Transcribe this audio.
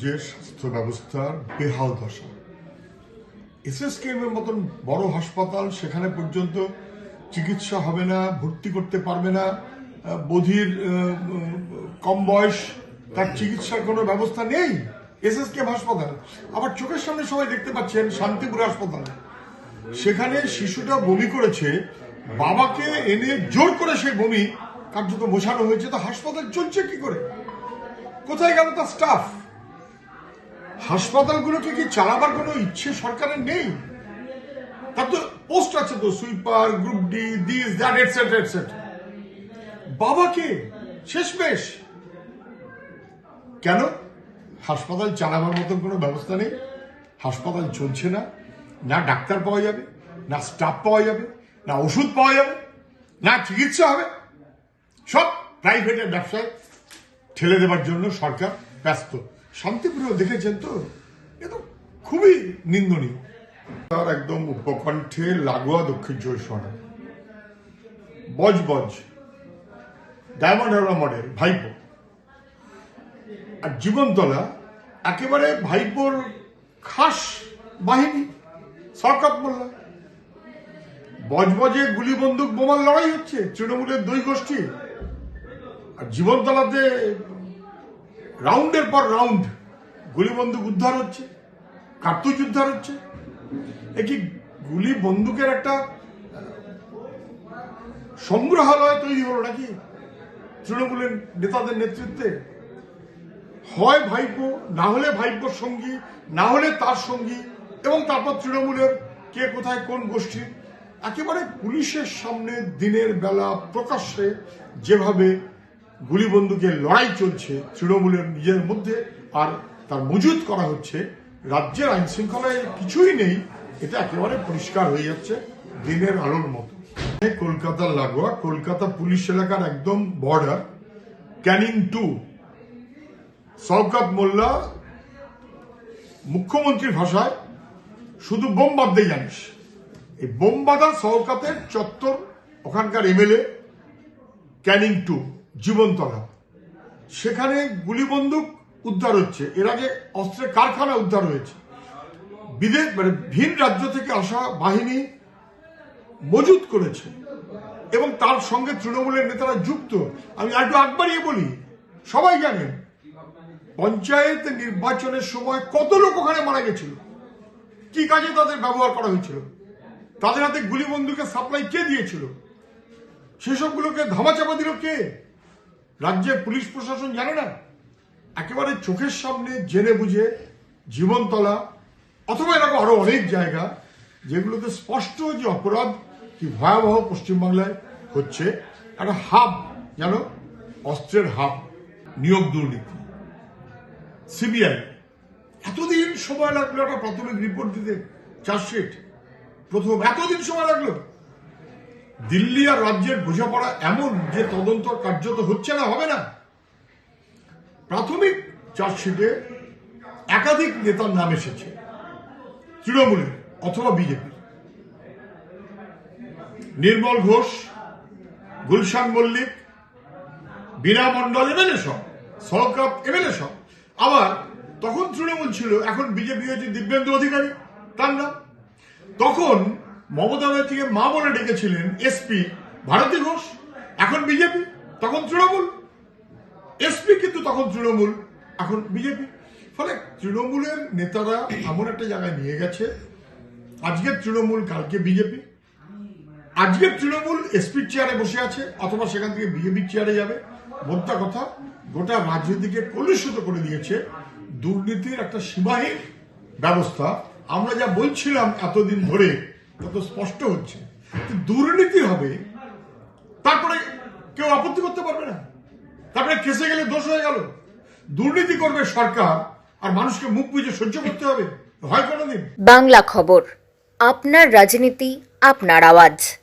রাজ্যের স্বাস্থ্য ব্যবস্থার বেহাল দশা। এসএসকেএম এর মতন বড় হাসপাতাল সেখানে পর্যন্ত চিকিৎসা হবে না, ভর্তি করতে পারবে না বধির কম বয়স, তার চিকিৎসার কোনো ব্যবস্থা নেই এসএসকেএম হাসপাতাল। আবার চোখের সামনে সবাই দেখতে পাচ্ছেন শান্তিপুর হাসপাতাল। সেখানে শিশুটা বমি করেছে, বাবাকে এনে জোর করে সেই বমি কার্যত বোঝানো হয়েছে, তো হাসপাতাল চলছে কি করে? কোথায় গেল তার স্টাফ হাসপাতালগুলোকে কি চালাবার কোনো ইচ্ছে সরকারের নেই? তার তো পোস্ট আছে তো, sweeper, group D, this, that etcetera etcetera বাবাকে শেষমেশ। কেন? হাসপাতাল চালাবার মতন কোনো ব্যবস্থা নেই? হাসপাতাল চলছে না। না ডাক্তার পাওয়া যাবে, না স্টাফ পাওয়া যাবে, না ওষুধ পাওয়া যাবে, না চিকিৎসা হবে। সব প্রাইভেটের ব্যবসায় ঠেলে দেওয়ার জন্য সরকার ব্যস্ত। শান্তিপুরেও দেখেছেন তো? এ তো খুবই নিন্দনীয়। তার একদম উপকণ্ঠে লাগোয়া দক্ষিণ চব্বিশ পরগনা। বজ বজ। ডায়মন্ড হারবার মডেল, ভাইপো। আর জীবনতলা, একেবারে ভাইপোর খাস বাহিনী, সরকার মোল্লা। বজবজে গুলি বন্দুক বোমার লড়াই হচ্ছে, তৃণমূলের দুই গোষ্ঠী। আর জীবনতলাতে রাউন্ডের পর রাউন্ড গুলি বন্দুক উদ্ধার হচ্ছে, কার্তুজ উদ্ধার হচ্ছে। এ কি গুলি বন্দুকের একটা সংগ্রহালয় তৈরি হলো নাকি তৃণমূলের নেতাদের নেতৃত্বে? হয় ভাইপো, না হলে ভাইপোর সঙ্গী, না হলে তার সঙ্গী, এবং তারপর তৃণমূলের কে কোথায় কোন গোষ্ঠী। একেবারে পুলিশের সামনে দিনের বেলা প্রকাশ্যে যেভাবে গুলি বন্দুকের লড়াই চলছে তৃণমূলের নিজের মধ্যে আর তার মজুত করা হচ্ছে। রাজ্যের আইন শৃঙ্খলায় কিছুই নেই, এটা একেবারে পরিষ্কার হয়ে যাচ্ছে দিনের আলোর মতো। কলকাতার লাগোয়া, কলকাতা পুলিশ এলাকার একদম বর্ডার ক্যানিং টু। শওকত মোল্লা, মুখ্যমন্ত্রীর ভাষায়, শুধু বোম বাঁধতে জানিস। এই বোম বাঁধা শওকতের চত্বর, ওখানকার এমএলএ, ক্যানিং টু। জীবনতলা। সেখানে গুলি বন্দুক উদ্ধার হচ্ছে। এর আগে অস্ত্রের কারখানা উদ্ধার হয়েছে। বিদেশ মানে ভিন রাজ্য থেকে আসা বাহিনী মজুত করেছে। এবং তার সঙ্গে তৃণমূলের নেতারা যুক্ত। আমি একটু একবারই বলি, সবাই জানেন, পঞ্চায়েত নির্বাচনের সময় কত লোক ওখানে মারা গেছিল? কি কাজে তাদের ব্যবহার করা হয়েছিল? তাদের হাতে গুলি বন্দুকের সাপ্লাই কে দিয়েছিল? সেসবগুলোকে ধামাচাপা দিল কে? রাজ্যের পুলিশ প্রশাসন জানে না। একেবারে চোখের সামনে জেনে বুঝে জীবনতলা, অথবা এরকম আরও অনেক জায়গা যেগুলোতে স্পষ্ট যে অপরাধ কি ভয়াবহ পশ্চিমবাংলায় হচ্ছে, একটা হাব, জানো? অস্ত্রের হাব, নিয়োগ দুর্নীতি। সিবিআই, এতদিন সময় লাগল একটা প্রাথমিক রিপোর্ট দিতে, চার্জশিট। প্রথম এতদিন সময় লাগল। দিল্লি আর রাজ্যের বোঝাপড়া এমন যে তদন্ত কার্যত হচ্ছে না, হবে না? প্রাথমিক চার্জশিটে একাধিক নেতার নাম এসেছে, তৃণমূলের অথবা বিজেপির। নির্মল ঘোষ, গুলশান মল্লিক, বীণা মন্ডল এমএলএ সব, সরকার এমএলএ সব। আবার তখন তৃণমূল ছিল, এখন বিজেপি হয়েছে দিব্যেন্দু অধিকারী, তার নাম। তখন মমতা ব্যানার্জিকে মা বলে ডেকেছিলেন এসপি ভারতী ঘোষ, এখন বিজেপি, তখন তৃণমূল। এসপি কিন্তু তখন তৃণমূল, এখন বিজেপি। ফলে তৃণমূলের নেতারা এমন একটা জায়গায় নিয়ে গেছে, আজকের তৃণমূল, কালকে বিজেপি। আজকের তৃণমূল এসপির চেয়ারে বসে আছে, অথবা সেখান থেকে বিজেপির চেয়ারে যাবে। মোদ্দা কথা, গোটা রাজনীতিকে কলুষিত করে দিয়েছে দুর্নীতির একটা সীমাহীন ব্যবস্থা। আমরা যা বলছিলাম এতদিন ধরে তত স্পষ্ট হচ্ছে। দুর্নীতি হবে, তারপরে কেউ আপত্তি করতে পারবে না। তারপরে কেসে গেলে দোষ হয়ে গেল। দুর্নীতি করবে সরকার, আর মানুষকে মুখ বুঝে সহ্য করতে হবে। হয় কোনোদিন। বাংলা খবর, আপনার রাজনীতি, আপনার আওয়াজ।